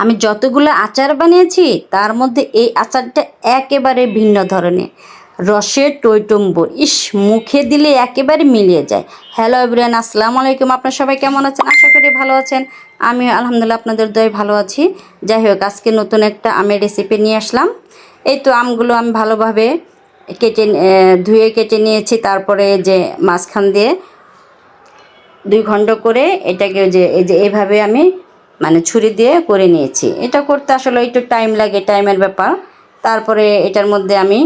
আমি যতগুলো আচার বানিয়েছি, তার মধ্যে এই আচারটা একেবারে ভিন্ন ধরনের। রসে টইটম্ব ইস, মুখে দিলে একেবারে মিলিয়ে যায়। হ্যালো এভরিয়ান আসসালামু আলাইকুম। আপনার সবাই কেমন আছেন? আশা করি ভালো আছেন। আমি আলহামদুলিল্লাহ আপনাদের দয় ভালো আছি। যাই হোক, আজকে নতুন একটা আমের রেসিপি নিয়ে আসলাম। এই তো আমগুলো আমি ভালোভাবে কেটে ধুয়ে কেটে নিয়েছি। তারপরে যে মাঝখান দিয়ে দুই খণ্ড করে এটাকে যে, এই যে এভাবে আমি মানে ছুরি দিয়ে করে নিয়েছি। এটা করতে আসলে একটু টাইম লাগে টাইমের ব্যাপার। তারপরে এটার মধ্যে আমি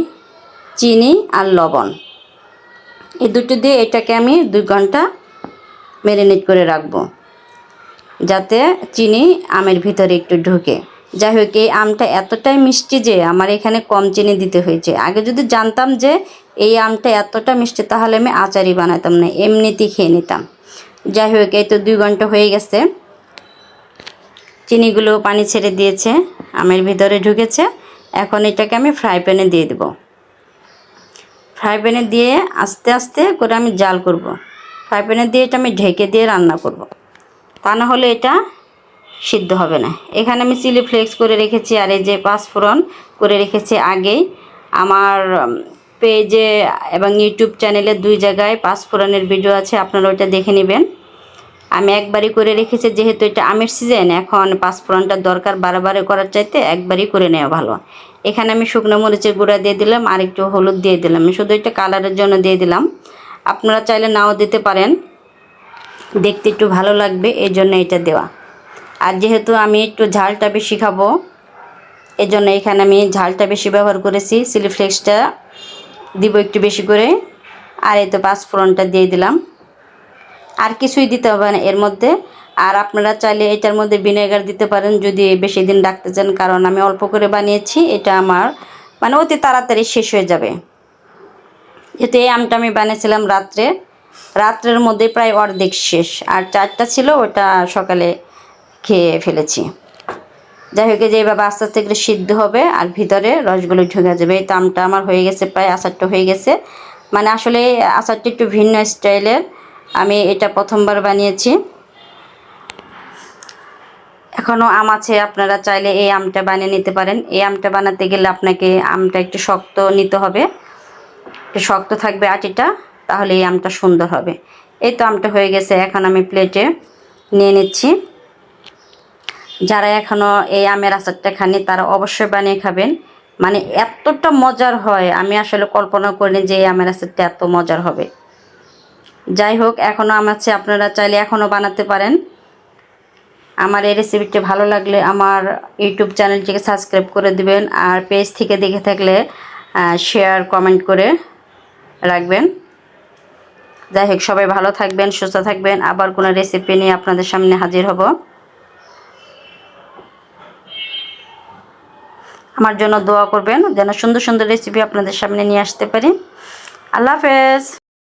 চিনি আর লবণ। এই দুটো দিয়ে এটাকে আমি দুই ঘণ্টা ম্যারিনেট করে রাখব, যাতে চিনি আমের ভিতরে একটু ঢুকে। যাই হোক, এই আমটা এতটাই মিষ্টি যে আমার এখানে কম চিনি দিতে হয়েছে। আগে যদি জানতাম যে এই আমটা এতটা মিষ্টি, তাহলে আমি আচারই বানাতাম না, এমনিতেই খেয়ে নিতাম। যাই হোক, এই তো দুই ঘণ্টা হয়ে গেছে। চিনিগুলো পানি ছেড়ে দিয়েছে, আমের ভিতরে ঢুকেছে। এখন এটাকে আমি ফ্রাই প্যানে দিয়ে দেবো। ফ্রাই প্যানে দিয়ে আস্তে আস্তে করে আমি জাল করব। ফ্রাই প্যানে দিয়ে এটা আমি ঢেকে দিয়ে রান্না করব। তা না হলে এটা সিদ্ধ হবে না। এখানে আমি চিলি ফ্লেক্স করে রেখেছি আর এই যে পাঁচফোড়ন করে রেখেছি আগেই। আমার পেজে এবং ইউটিউব চ্যানেলে দুই জায়গায় পাঁচফোড়নের ভিডিও আছে, আপনারা ওইটা দেখে নেবেন। আমি একবারই করে রেখেছি, যেহেতু এটা আমের সিজন এখন পাঁচফোড়নটার দরকার বারে করার চাইতে একবারই করে নেওয়া ভালো। এখানে আমি শুকনো মরিচের গুঁড়া দিয়ে দিলাম, আর একটু হলুদ দিয়ে দিলাম। শুধু এটা কালারের জন্য দিয়ে দিলাম। আপনারা চাইলে নাও দিতে পারেন। দেখতে একটু ভালো লাগবে এই জন্য এটা দেওয়া। আর যেহেতু আমি একটু ঝালটা বেশি খাব এই জন্য এখানে আমি ঝালটা বেশি ব্যবহার করেছি। চিলি ফ্লেক্সটা দিব একটু বেশি করে। আর এই তো পাঁচফোড়নটা দিয়ে দিলাম। আর কিছুই দিতে হবে না এর মধ্যে। আর আপনারা চাইলে এটার মধ্যে ভিনেগার দিতে পারেন যদি বেশি দিন রাখতে চান, কারণ আমি অল্প করে বানিয়েছি, এটা আমার মানে অতি তাড়াতাড়ি শেষ হয়ে যাবে। যেহেতু এই আমটা আমি বানিয়েছিলাম রাত্রে, রাত্রের মধ্যে প্রায় অর্ধেক শেষ। আর চারটা ছিল, ওটা সকালে খেয়ে ফেলেছি। যাই হোক যে এইভাবে আস্তে আস্তে করে সিদ্ধ হবে, আর ভিতরে রসগুলো ঢুকে যাবে। এই তো আমটা আমার হয়ে গেছে, প্রায় আচারটা হয়ে গেছে। মানে আসলে আচারটা একটু ভিন্ন স্টাইলের। আমি এটা প্রথমবার বানিয়েছি। এখনও আম আছে, আপনারা চাইলে এই আমটা বানিয়ে নিতে পারেন। এই আমটা বানাতে গেলে আপনাকে আমটা একটু শক্ত নিতে হবে। একটু শক্ত থাকবে আটিটা, তাহলে এই আমটা সুন্দর হবে। এই তো আমটা হয়ে গেছে, এখন আমি প্লেটে নিয়ে নিচ্ছি। যারা এখনও এই আমের আচারটা খানি তারা অবশ্যই বানিয়ে খাবেন। মানে এতটা মজার হয়, আমি আসলে কল্পনা করিনি যে এই আমের আচারটা এত মজার হবে। যাই হোক এখনও আম আছে আপনারা চাইলে এখনও বানাতে পারেন। আমার এই রেসিপিটি ভালো লাগলে আমার ইউটিউব চ্যানেলটিকে সাবস্ক্রাইব করে দিবেন আর পেজ থেকে দেখে থাকলে শেয়ার কমেন্ট করে রাখবেন। যাই হোক সবাই ভালো থাকবেন, সুস্থ থাকবেন। আবার কোনো রেসিপি নিয়ে আপনাদের সামনে হাজির হব। আমার জন্য দোয়া করবেন, যেন সুন্দর সুন্দর রেসিপি আপনাদের সামনে নিয়ে আসতে পারি। আল্লাহ হাফেজ।